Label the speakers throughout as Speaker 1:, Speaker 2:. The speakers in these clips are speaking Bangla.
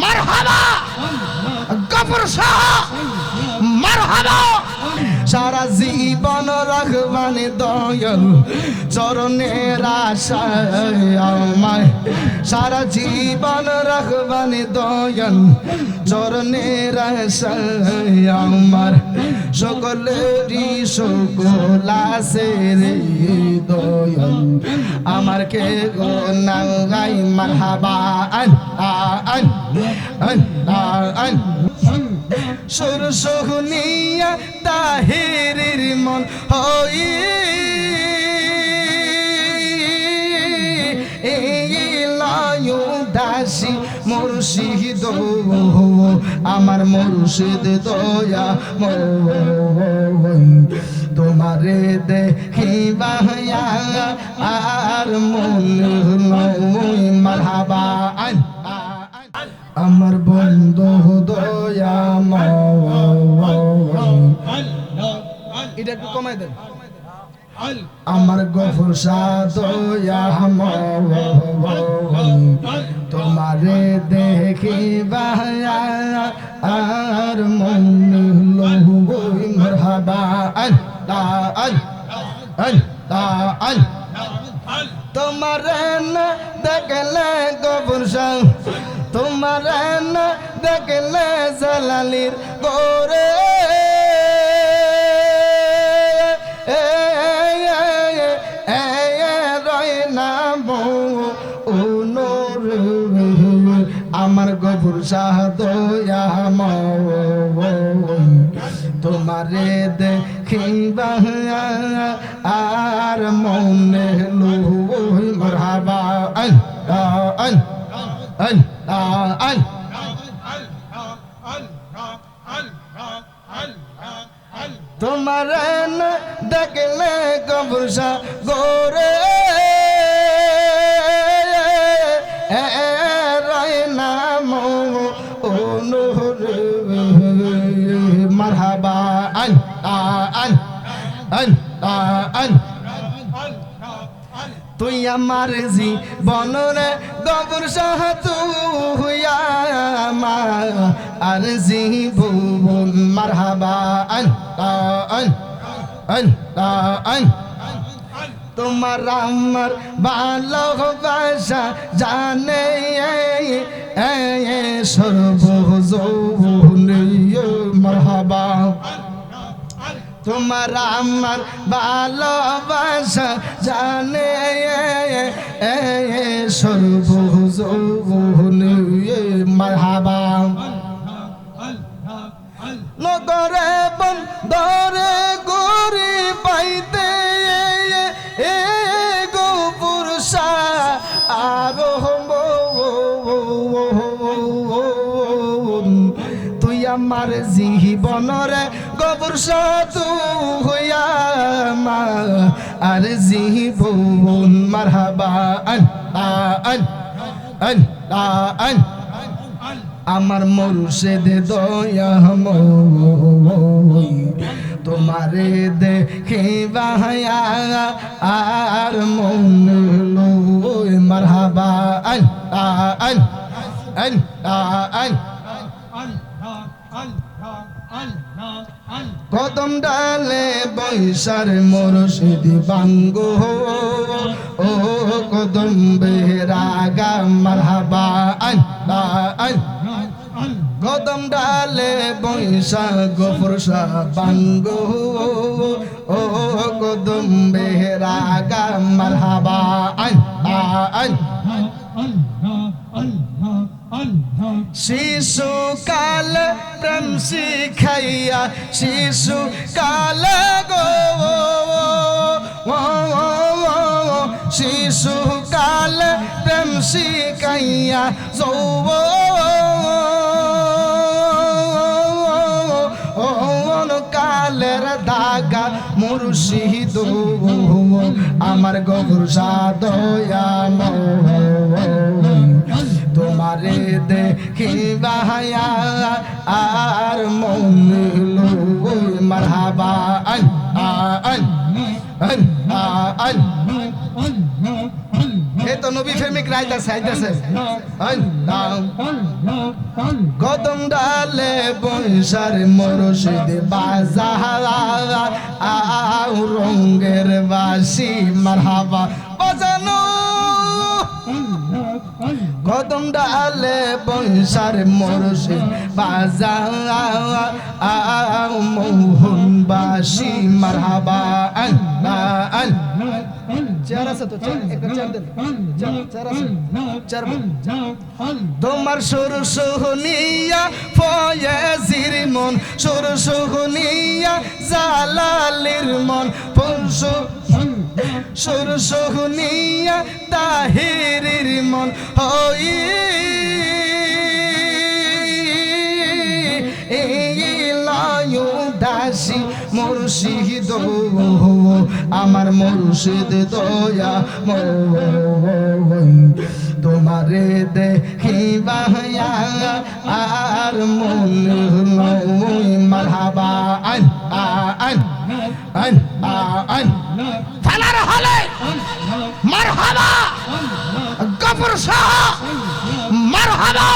Speaker 1: মারহাবা। গফর শাহ, মারহাবা। সারা জীবন রাখবানি দয়াল চরণের আমায়। সারা জীবন রাখবানি দয়াল চরণের আমার সকলেরই সকল আছে রে দয়াল। আমার কে গো নাঙ্গাই মারহাবা আন আন আন আন সুর সোহনিয়া তাহিরির মন হই মুর্শিদ আমার মুর্শিদ দয়া তোমারে দেখিবা আর মন মারহাবা। আমার বন্ধু দয়া এটা কমাই দেন। আমার গফর দয়া তোমারে দেখি আর মন লহুই মরহাবা আল্লাহ আল্লাহ আল্লাহ তোমার না দেখলে গোবর তোমার না দেখলে জালালির গোরে শাহ দয়া তোমারে দেখিবা আর মনে লুই মরহাবা। আন আন আন আন তোমার দেখলে কবরসা তুই আমার জি বনরে গবর সাহ তুই আমার। আর জি ভুবন মারহাবা আন আন আন আন তোমার আমার ভালোবাসা জানে সর্বজন মারহাবা তোমার আমার ভালোবাসা জানে সর্বজন মারহাবা নগরে বন্দরে গরি পাইতে এ গো পুরুষা আরও তুই আমার জীবনরে সাধু হইয়া মা, আর জীবন মারহাবা, আন আন আন আন। আমার মুর্শিদ দয়া তোমারে দেখিবা আর মন লই মারহাবা, আন আন আন আন। কদম ডালে বৈশার মুর্শিদ বাঙ্গো। ও কদম বেরাগা মারহাবা আন আন কদম ডালে বৈশা গফর বাঙ্গো। ও কদম বেরাগা মারহাবা আন আন শিশু কাল প্রেম শিখাইয়া শিশু কাল গো শিশু কাল প্রেম শিখাইয়া যৌব কালের আমার গবর সাদয়া তোমারে দেখিবা আর মন মারহাবা। আন আন আন আন তো নবী রাইতাছে আইতাছে আন ডালে বৈশার মরশিদ রঙ্গের বাসি মারহাবা। বাজানো কদম ডালে বৈশার মরশিদ বাজার মোহন বাসি মারহাবা তোমার সুর সোহনিয়া, ফয়েজির মন। সুর সোহনিয়া, জালালির মন। পংশু সুর সোহনিয়া তাহিরির মন হই। দাসী মুর্শিদ আমার মুর্শিদ দয়া তোমারে দেখিবা আর মন মারহাবা আন আন আন আন। ফালার হলে মারহাবা, গফর মারহাবা।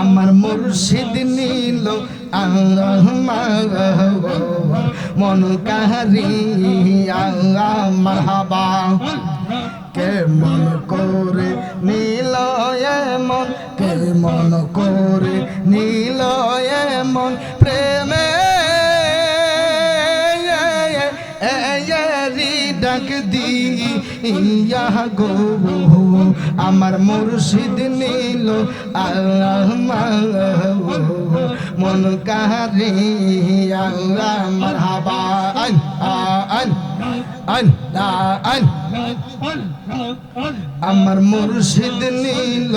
Speaker 1: আমার মুর্শিদ নীল মন কাহারি আমার হাবা কে মন করে নীল মন কে মন করে নীল মন প্রেমে ইয়া গো, আমার মুর্শিদ নীল মন কাহারে আমার হাবা আন আন আন আন। আমার মুর্শিদ নীল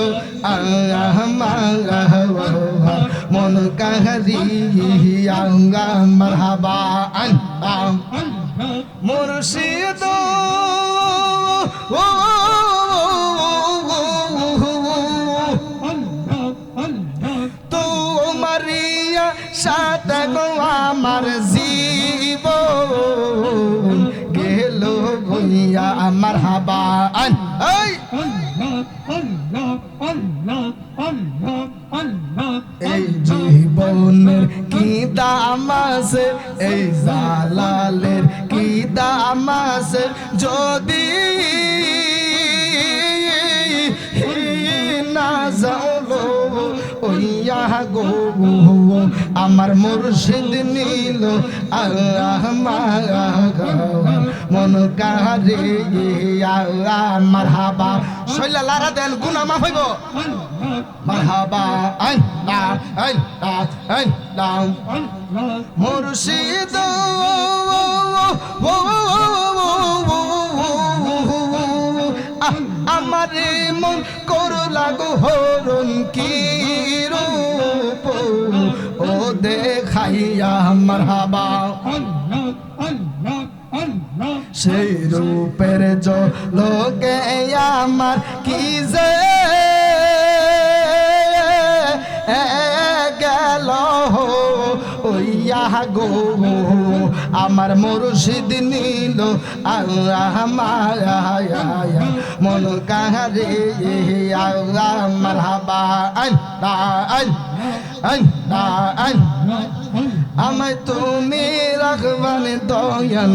Speaker 1: মন কাহারি আমার হাবা আন মুর্শিদ ও তো মারিয়া সাথে গো আমার জীব গেল ভইয়া আমার হাবা এই জীবনের কি দাম আছে এই জালালের কি দাম আছে যদি আমার মুর্শিদ নীল আল্লাহ মন কারে আমার হাবা শৈলা লারা দেন গুনা মাফ হইব মারহাবা না মুর্শিদ আমার মন করো লাগো হরণ কি রূপ? ও দেখাইয়া মারহাবা। সেই রূপের লোকে আমার কি যে গেল ওইয়া গো? আমার মুর্শিদ নীল আমার মন কাহারে আমার হাবা আন আন আন আন আমায় তুমি রাখবান দয়াল,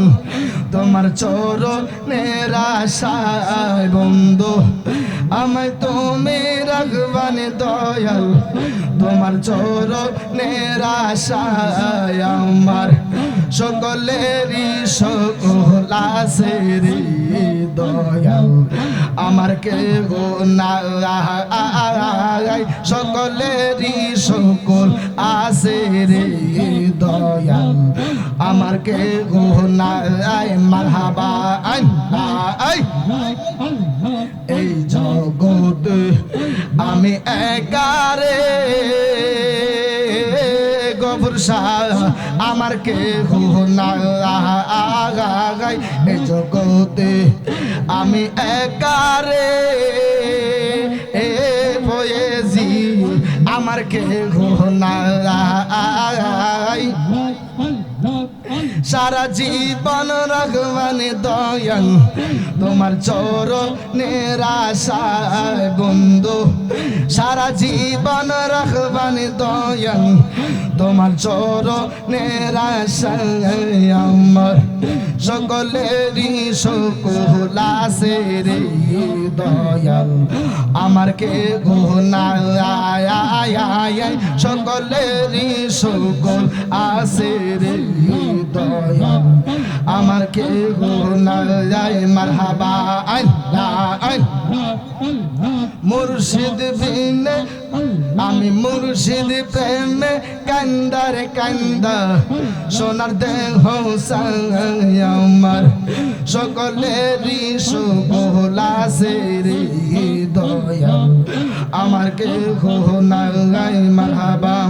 Speaker 1: তোমার চরণের আশায় বন্ধু। আমায় তুমি রাখবান দয়াল, তোমার চরণের আশায় আমার সকলেরই সকল আসের দয়াল আমার কে গো না সকলেরই সকল আসে রে দয়াল আমার কে গো না মারহাবা এই জগৎ আমি একারে গফর শাহ আমার কে না আগাই এই জগতে আমি একারে এ বয়েছি আমার কে না সারা জীবন রাখবানে দয়াল, তোমার চরণের আশায় বন্ধু। সারা জীবন রাখবানে দয়াল। তোমার চরণের আশায় আমার সকলেরই সকল দয়াল। আমার কে গোনা সকলেরই সকল আছে রে দয়াল। আমার কে গোনা মারহাবা, আল্লাহ আল্লাহ। মুর্শিদ বিনে আমি মুর্শিদ প্রেমে কান্দার কান্দা। সোনার দেহ আমার, সকলেরই সকলা সে রে দয়া আমার কে নাই মারহাবাম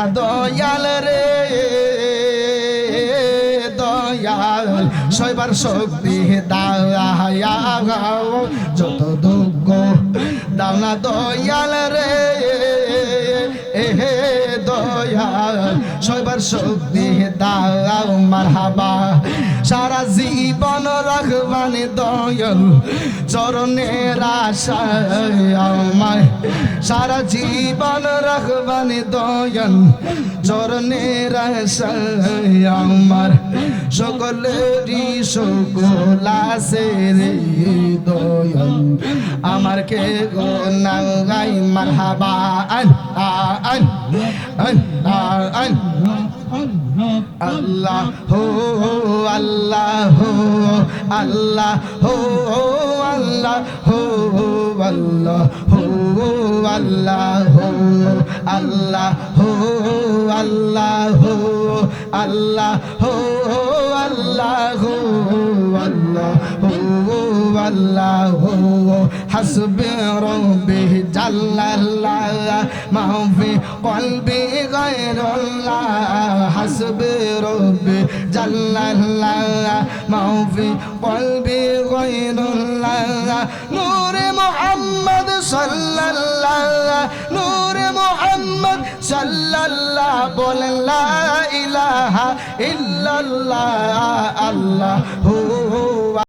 Speaker 1: দানা দয়াল রে দয়াল। সইবার শক্তি দায়া যত দুঃখ দানা দয়াল রে এ দয়াল। সইবার শক্তি দাও মারহাবা। সারা জীবন রাখবানে দয়াল চরণের আশায় আমায়। সারা জীবন রাখবানে দয়াল চরণের আশায় আমার। সকলেরই সকল আছে রে দয়াল, আমার কে গো নাগাই মারহাবা। আন আন আন আন। আল্লাহ হো আল্লাহ হো আল্লাহ হো আল্লাহ হো আল্লাহ হো আল্লাহ হো আল্লাহ হো আল্লাহ হো আল্লাহ হো আল্লাহ হো আল্লাহ হো আল্লাহ হো হাসবি রব্বি জাল্লাল্লাহ মা ফি কলবি গায়রুল্লাহ, হাসবি রব্বি জাল্লাল্লাহ মা ফি কলবি গায়রুল্লাহ, নূরে মুহাম্মদ সাল্লাল্লাহ, নূরে মুহাম্মদ সাল্লাল্লাহ বলেন, লা ইলাহা ইল্লাল্লাহ, আল্লাহ